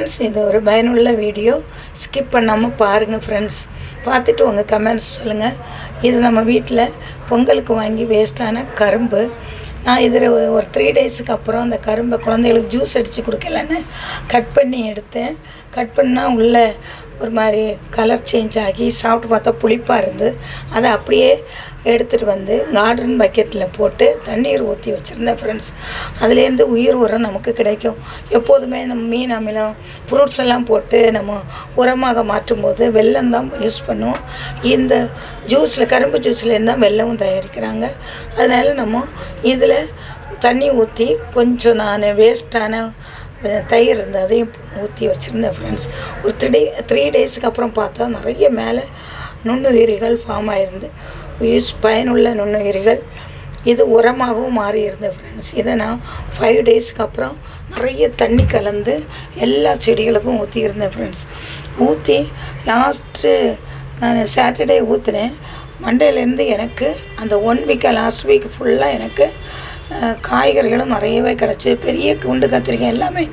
Friends இது ஒரு பயனுள்ள வீடியோ. ஸ்கிப் பண்ணாமல் பாருங்கள் ஃப்ரெண்ட்ஸ் பார்த்துட்டு உங்கள் கமெண்ட்ஸ் சொல்லுங்கள் இது நம்ம வீட்டில் பொங்கலுக்கு வாங்கி வேஸ்ட்டான கரும்பு. நான் இதில் ஒரு த்ரீ டேஸுக்கு அப்புறம் அந்த கரும்பை குழந்தைகளுக்கு ஜூஸ் அடித்து கொடுக்கலன்னு கட் பண்ணி எடுத்தேன். கட் பண்ணால் உள்ளே ஒரு மாதிரி கலர் சேஞ்ச் ஆகி சாப்பிட்டு பார்த்தா புளிப்பாக இருந்து அதை அப்படியே எடுத்துகிட்டு வந்து கார்டன் பக்கெட்டில் போட்டு தண்ணீர் ஊற்றி வச்சுருந்தேன் ஃப்ரெண்ட்ஸ் அதுலேருந்து உயிர் உரம் நமக்கு கிடைக்கும். எப்போதுமே நம்ம மீன் அமிலம் ஃப்ரூட்ஸ் எல்லாம் போட்டு நம்ம உரமாக மாற்றும் போது வெல்லம் தான் யூஸ் பண்ணுவோம். இந்த ஜூஸில் கரும்பு ஜூஸ்லேருந்து தான் வெல்லமும் தயாரிக்கிறாங்க. அதனால் நம்ம இதில் தண்ணி ஊற்றி கொஞ்சம் நான் வேஸ்ட்டான தயிர் இருந்தது அதையும் ஊற்றி வச்சுருந்தேன் ஃப்ரெண்ட்ஸ் ஒரு த்ரீ டே த்ரீ டேஸுக்கு அப்புறம் பார்த்தா நிறைய மேலே நுண்ணுயிரிகள் ஃபார்ம் ஆயிருந்து யூஸ் பயனுள்ள நுண்ணுயிரிகள். இது உரமாகவும் மாறி இருந்தேன் ஃப்ரெண்ட்ஸ் இதை நான் ஃபைவ் டேஸ்க்கு அப்புறம் நிறைய தண்ணி கலந்து எல்லா செடிகளுக்கும் ஊற்றியிருந்தேன் ஃப்ரெண்ட்ஸ் ஊற்றி லாஸ்ட்டு நான் சாட்டர்டே ஊற்றுனேன் மண்டேலேருந்து எனக்கு அந்த ஒன் வீக்காக லாஸ்ட் வீக் ஃபுல்லாக எனக்கு காய்கறிகளும் நிறையவே கிடச்சி பெரிய குண்டு கத்திரிக்காய் எல்லாமே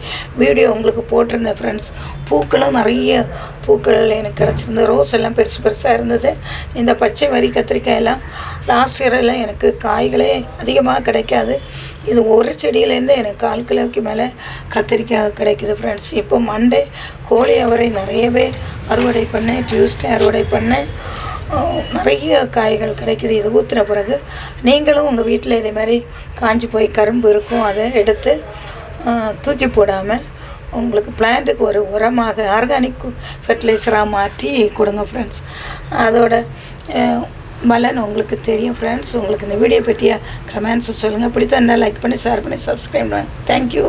வீடியோ உங்களுக்கு போட்டிருந்தேன் ஃப்ரெண்ட்ஸ் பூக்களும் நிறைய பூக்கள் எனக்கு கிடச்சிருந்து ரோஸ் எல்லாம் பெருசு பெருசாக இருந்தது. இந்த பச்சை வரி கத்திரிக்காய் எல்லாம் லாஸ்ட் இயரெல்லாம் எனக்கு காய்களே அதிகமாக கிடைக்காது. இது ஒரு செடியிலேருந்து எனக்கு கால் கிலோக்கு மேலே கத்திரிக்காய் கிடைக்குது ஃப்ரெண்ட்ஸ் இப்போ மண்டே கோழி அவரை நிறையவே அறுவடை பண்ணேன் டியூஸ்டே அறுவடை பண்ணேன். நிறைய காய்கள் கிடைக்குது. இது ஊற்றின பிறகு நீங்களும் உங்கள் வீட்டில் இதே மாதிரி காஞ்சி போய் கரும்பு இருக்கும் அதை எடுத்து தூக்கி போடாமல் உங்களுக்கு பிளான்ட்டுக்கு ஒரு உரமாக ஆர்கானிக் ஃபெர்டிலைசராக மாற்றி கொடுங்க ஃப்ரெண்ட்ஸ் அதோட பலன் உங்களுக்கு தெரியும் ஃப்ரெண்ட்ஸ் உங்களுக்கு இந்த வீடியோ பற்றிய கமெண்ட்ஸை சொல்லுங்கள் பிடித்தா லைக் பண்ணி ஷேர் பண்ணி சப்ஸ்கிரைப் பண்ணுங்கள் தேங்க்யூ